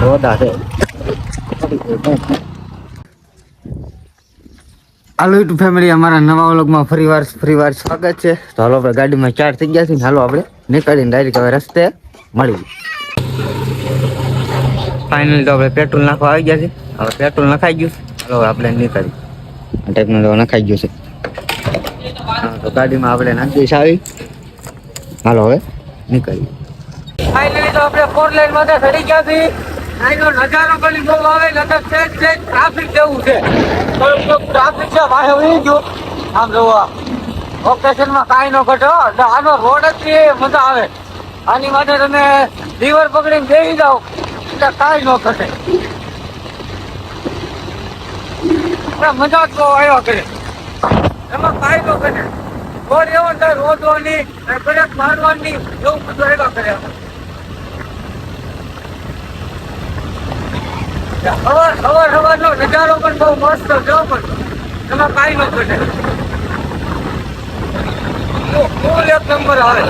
રોદા છે. હાલો YouTube family અમારા નવા વ્લોગમાં ફરી વાર ફરી વાર સ્વાગત છે. તો હાલો આપણે ગાડીમાં ચાર થઈ ગયા છે ને હાલો આપણે નીકળીને ડાયરેક્ટ હવે રસ્તે મળી ફાઇનલી તો આપણે પેટ્રોલ નાખવા આવી ગયા છે. હવે પેટ્રોલ નખાઈ ગયું હાલો હવે આપણે નીકળી આ ટાઈપનું તો નખાઈ ગયું છે. હા, તો ગાડીમાં આપણે નાખી આવી. હાલો હવે નીકળી ફાઇનલી તો આપણે ફોર લાઈનમાં ચડી ગયા છીએ. નજારો પણ બહુ આવે નકર ટ્રાફિક જેવું છે. ટ્રાફિક છે આમ લોકેશન કાંઈ ન ઘટે આનો રોડ જ મજા આવે. આની માટે તમે લીવર પકડીને બેસી જાઓ. એટલે કાંઈ ન ઘટે. મજા જ બહુ આવ્યા કરે એમાં કાંઈ ન ઘટે. રોડ એવો રોડવાની બ્રેક મારવાની એવું બધું આવ્યા કરે. સવાર સવાર સવારનો નજારો પણ બહુ મસ્ત છે પણ. એમાં કાંઈ ન ઘટે. ફૂલ એક નંબર આવે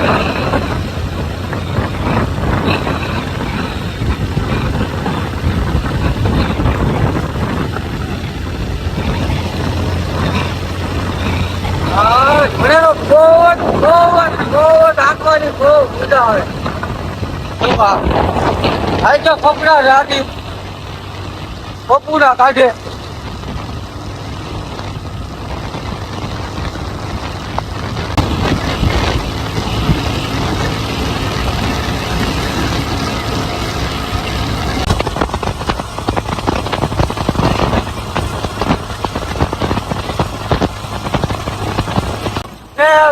હા, મને પપુરા કાઢે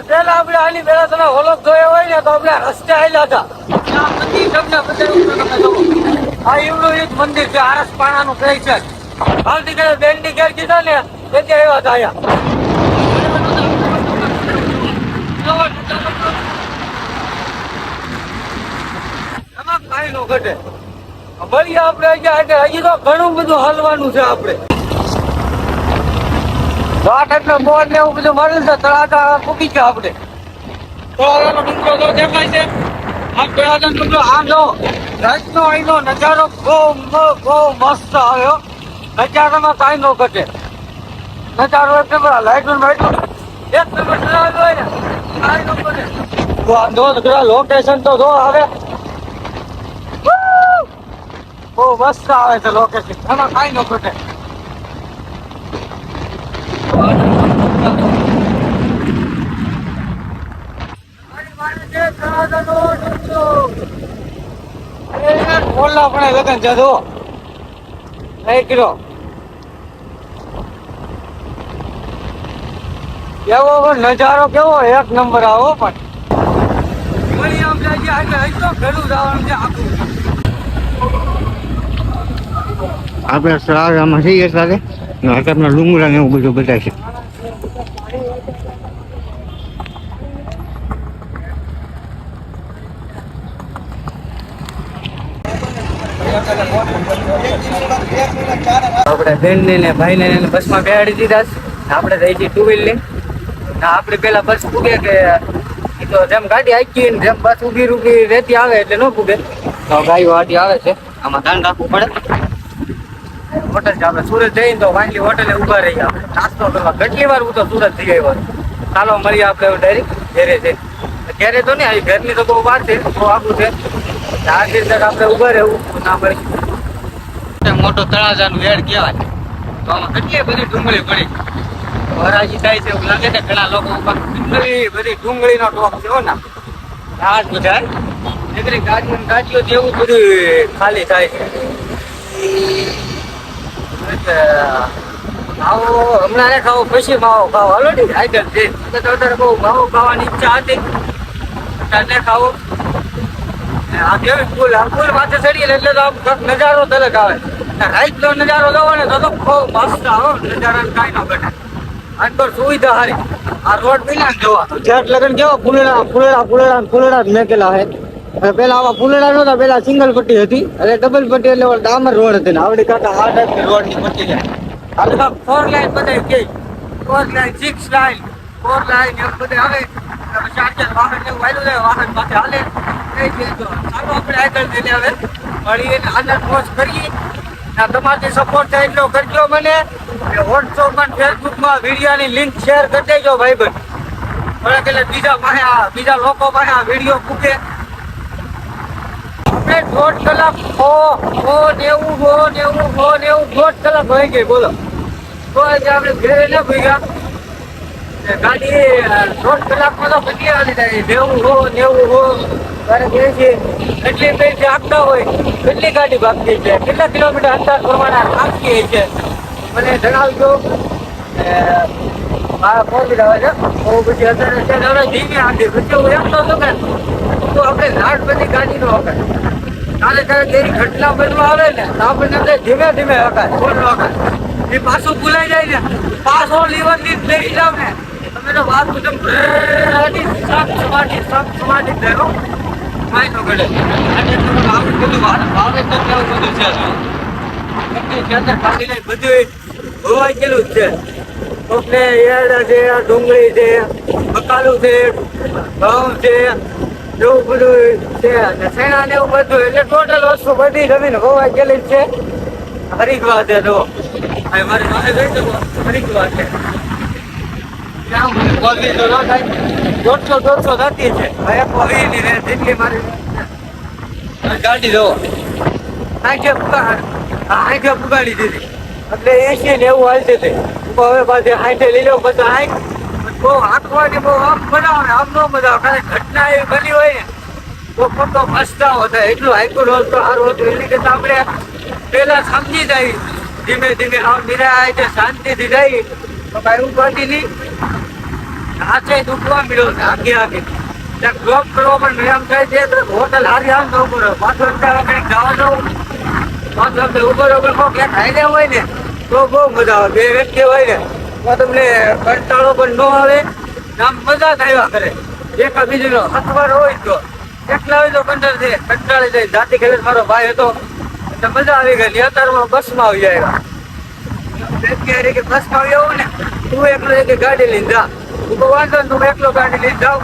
પેલા આપણે આની પેલા તમે ઓળખ જોયો હોય ને તો આપણે રસ્તે આવેલા હતા મંદિર તમને જુઓ. આ ને ઘટે. મળીએ આપણે અહીંયા તો ઘણું બધું હાલવાનું છે આપણે. વાટ એટલે મોર ને એવું બધું મળેલ છે તળાતા મૂકી છે તો દેખાય છે. આમ રાતનો અહીંનો નજારો બહુ બહુ મસ્ત આવ્યો. નજારામાં કાંઈ નો ઘટે. નજારો એક નંબર લાઈટ લાઈટ એક નંબર ચલાવ્યો હોય ને કાંઈ નો ઘટે. તો આ લોકેશન તો આવે. બહુ મસ્ત આવે છે લોકેશન એમાં કાંઈ નો ઘટે. ઓલા પણ લગન જજો. એક કિલો કેવો નજારો કેવો, એક નંબર આવો પણ. વળી આમ. આપણે સરાગામાં છીએ સાથે હકતના ડુંગરા ને એવું બધું બતાવે છે આપણે બેન ને ભાઈ ને બસમાં બેહાડી દીધા. આપણે રહી છીએ ટુ વ્હીલ લઈને ને આપણે પેલા બસ પૂગે કે એ તો જેમ ગાડી આખી ને જેમ બસ ઊભી રૂકી રહેતી આવે એટલે ન પૂગે. તો ગાયો વાટી આવે છે. આમાં ધ્યાન રાખવું પડે. હોટલ છે, આપણે સુરત જઈએ ને તો વાંચલી હોટલે ઊભા રહી આપણે. નાસ્તો કરવા. કેટલી વાર હું તો સુરત થઈ ગયો ચાલો, મળીએ આપણે ડાયરેક્ટ ઘેરે છે ઘેરે તો નહીં, ઘરની તો બહુ વાર છે. બહુ આગું છે. આ દિવસ આપણે ઊભા રહેવું. ના મળી. મોટો તળાજાનું વેડ કહેવાય. તો આમાં કેટલી બધી ડુંગળી પડી. વરાજી થાય છે એવું લાગે છે ઘણા લોકો ડુંગળી, બધી ડુંગળીનો ટોપ છે ને. ઘાસ બધા નીકળી ગાડીઓ ગાડીઓ જેવું બધું ખાલી થાય છે. આવો, હમણાં ને ખાવો, પછી માવો ખાવો. હાલો ને આગળ છે. અત્યારે બહુ માવો ખાવાની ઈચ્છા હતી. અત્યારે ખાવો. આ કેવી ફૂલ, આ ફૂલ માથે ચડીએ એટલે તો આમ નજારો જ આવે. રાઈટ નજારો જોવો ને તો બહુ મસ્ત આવે નજારા કાંઈ ન બેઠા પર સુવિધા હારી. આ રોડ પેલા જોવા. જેટ લગન કેવો? ફૂલેડા ફૂલેડા ફૂલેડા જ મેકેલા હે. પેલા આવા ફૂલેડા નહોતા પેલા સિંગલ પટ્ટી હતી. એટલે ડબલ પટ્ટી એટલે ડામર રોડ હતી ને આવડી કાકા આ રોડ રોડની પટ્ટી છે. હવે તો ફોર લાઈન બધાય કે. Four line six line four line એમ બધે આવે. ચાર ચાર વાહન ને એવું વાયલું જાય વાહન પાસે હાલે. એ જ આપણે આગળ જઈને હવે. મળીએ ને આનંદ મોજ કરીએ. ના તમારી સપોર્ટ થાય એટલો કરજો મને. વોટ્સઅપમાં ફેસબુકમાં વિડીયોની લિંક શેર કરી દેજો ભાઈ એટલે બીજા પાસે બીજા લોકો પાસે આ વીડિયો મૂકે. આપણે દોઢ કલાક હો હો નેવું હો નેવું હો નેવું દોઢ કલાક હોય ગઈ, બોલો. તો આપણે ઘેરે ન ભેગા એ ગાડી દોઢ કલાકમાં તો બધી આવી જાય. નેવું હો નેવું હો. કહે છે, એટલી પૈસે આપતા હોય, કેટલી ગાડી ભાગતી છે, કેટલા કિલોમીટર અંતર પ્રમાણે આપતી છે? મને જણાવજો. મારા ફોન આવે છે. બહુ હવે ધીમી આપી પછી હું એમ તો છું કે તો આપણે બધી ગાડી નો હકાય કાલે ક્યારેક એવી ઘટના બનવા આવે ને, તો આપણને ધીમે ધીમે હકાય ફોન હકાય એ પાછું ભૂલાઈ જાય ને પાછો લીવરથી લઈ જાવ ને. તમે તો વાત બધું સાપ સમાટી સાપ સમાટી થયો કાંઈ ન ઘડે આપણે બધું તો છે. એટલી ખેતર કાઢી લઈ બધું ધોવાઈ ગયેલું જ છે. કોકને એરડા છે, ડુંગળી છે, બકાલું છે, ઘઉં છે એવું બધું છે. અને શેણા ને એવું બધું. એટલે ટોટલ વસ્તુ બધી જમીન હોવાઈ ગયેલી છે. હરિદ્વાર છે તો મારી પાસે ગઈ તો હરિદ્વાર છે. ત્યાં તો દોઢસો દોઢસો થતી છે. જેટલી મારી ગાડી જો આંખે આંખે પુગાડી દીધી. એટલે એસી ને એવું હાલતી હતી. હવે પાછી આંખે લઈ લો, પછી આંખ બહુ આંખવાની બહુ આમ બનાવો આમ નો મજા આવે ઘટના એવી બની હોય ને, તો ખોટો પસ્તાવો થાય. એટલું હાઈકુલ હોલ તો સારું હતું. એટલે કે આપણે પેલા સમજી જાય. ધીમે ધીમે આમ નિરાય શાંતિથી જાય. તો કાંઈ ઉપાધિ નહીં. હાથે દુખવા મળ્યો છે, આગે આગે. પણ એમ થાય છે હોટલ હારી આમ ન અત્યારે કંઈક જવા. જવું ઉપર ઉપર કોક એક હાઈલે હોય ને, તો બહુ મજા આવે. બે વ્યક્તિ હોય ને, તો તમને કંટાળો પણ ન આવે. આમ મજા થાય કરે. એક બીજીનો હથવાર હોય તો. એકલા હોય તો કંટાળ છે જાય. જાતિ ખેલે મારો ભાઈ હતો. એટલે મજા આવી ગઈ. અત્યારમાં બસમાં આવી જાય. કે બસમાં આવી આવું ને, તું એક ગાડી લઈને જા. વાંધો ને તું એકલો ગાડી જાવ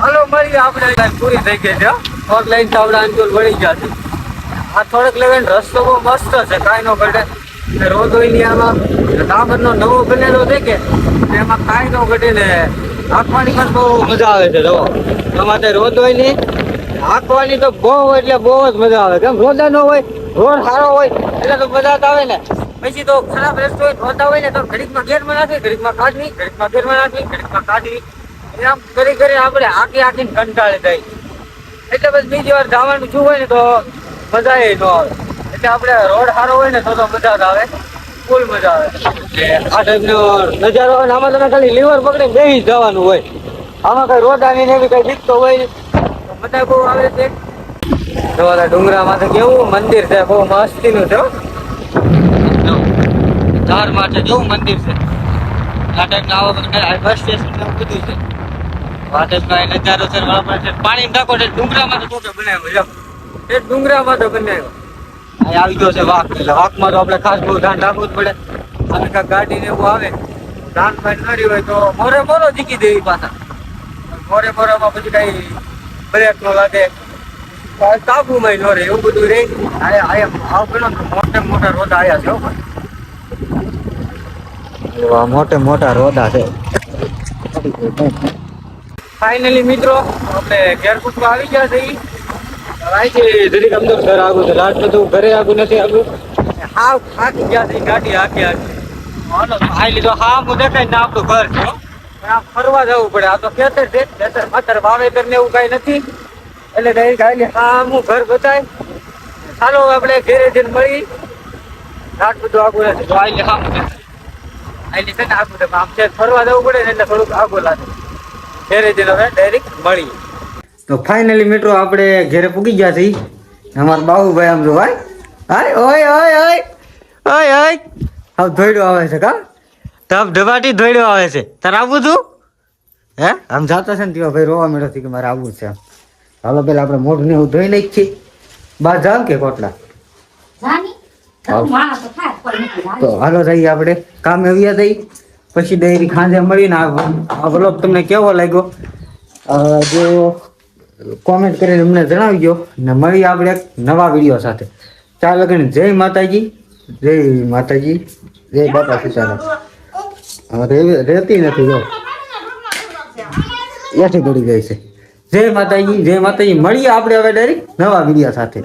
હાલો, મળીએ આપણે પૂરી થઈ ગઈ થોડક લાઈન તો આપણે અંચોલ વળી છે આ થોડક લેવન રસ્તો બહુ મસ્ત છે, કાંઈ ન ઘટે. ને રોદોઈની આમાં ડામરનો નવો બનેલો છે એમાં કાંઈ ન ઘટે ને પણ બહુ મજા આવે છે, જો. તમારે રોદોઈની આંખવાની તો બહુ, એટલે બહુ જ મજા આવે કેમ, રોદા ન હોય, રોડ સારો હોય, એટલે તો મજા જ આવે ને. પછી તો ખરાબ રસ્તો હોય ધોતા હોય ને તો ઘડીકમાં ગેરમાં નાખી ઘડીકમાં કાઢવી ઘડીકમાં ગેરમાં નાખવી ઘડીકમાં કાઢવી એટલે આમ કરી કરી આપણે આખી આખી કંટાળી જાય. એટલે બસ બીજી વાર જવાનું શું હોય ને તો મજા એ ન આવે. એટલે આપણે રોડ સારો હોય ને તો તો મજા જ આવે. ફૂલ મજા આવે. આ ટાઈપનો નજારો હોય ને આમાં તમે ખાલી લીવર પકડીને બેસી જવાનું હોય. આમાં કઈ રોડ ને એવી કઈ દીકતો હોય મજા બહુ આવે છે. જોવાના ડુંગરામાં તો કેવું મંદિર છે બહુ મસ્તીનું છે ધાર માટે જેવું મંદિર છે. આ બસ સ્ટેશન ને છે. આ ટાઈપના છે છે. પાણી નાખો એટલે ડુંગરામાં તો કોકે બનાવ્યો એ ડુંગરામાં તો બનાવ્યો. અહીં આવી ગયો છે વાઘ. એટલે તો આપણે ખાસ બહુ ધ્યાન જ પડે. અને કાંઈક ગાડી એવું આવે ધ્યાન હોય તો મોરે મોરો જીકી દેવી પાછા. મોરે મોરામાં પછી કઈ બ્રેક નો લાગે. કાબુમાં નો રહે એવું બધું રે. આ આ પેલો મોટે મોટા રોડા આયા છે ભાઈ. મોટે મોટા રોડા છે. ફાઇનલી મિત્રો આપણે ઘેર કૂટવા આવી ગયા છે અહીંથી જરીક અમદાવાદ ઘર આગું છે રાત બધું ઘરે આગું નથી આગું. હાવ થાકી ગયા છે ગાડી હાકી હાકી. હાલો તો હા હું દેખાય ને આપણું ઘર છે પણ આમ ફરવા જવું પડે. આ તો ખેતર છે ખેતર ખાતર વાવેતર ને એવું કઈ નથી. એટલે કઈ ગાડી હા હું ઘર બતાય. ચાલો આપણે ઘેરે જઈને મળી. રાત બધું આગું નથી તો આઈ હા આઈ છે ને આગું આમ છે ફરવા જવું પડે ને એટલે થોડુંક આગું લાગે. ઘેરે જઈને હવે ડાયરેક્ટ મળી તો ફાઇનલી મિત્રો આપણે ઘેરે પૂગી ગયા છીએ. અમારા બાહુભાઈ આમ જો ભાઈ હાય ઓય ઓય ઓય. ઓય ઓય. હવે ધોઈડો આવે છે કા? તબ ધબાટી ધોઈડો આવે છે. તારે આવવું તું? હે? આમ જાતો છે ને ત્યાં ભાઈ રોવા મળ્યો છે કે મારે આવવું છે આમ હાલો પેલા આપણે મોઢ ને ધોઈ નાખીએ. બહાર જાવ કે કોટલા? તો હાલો. જઈએ આપણે. કામ આવ્યા થઈ પછી ડેરી ખાંજે મળીને આ વ્લોગ તમને કેવો લાગ્યો? જો કોમેન્ટ કરીને અમને જણાવી ગયો ને મળીએ આપણે એક નવા વીડિયો સાથે. ચાલો કરીને જય માતાજી. જય માતાજી. જય બાપા સીતારામ. રહેતી નથી જો. એથી દોડી જાય છે. જય માતાજી જય માતાજી. મળીએ આપણે હવે ડાયરેક્ટ નવા વીડિયો સાથે.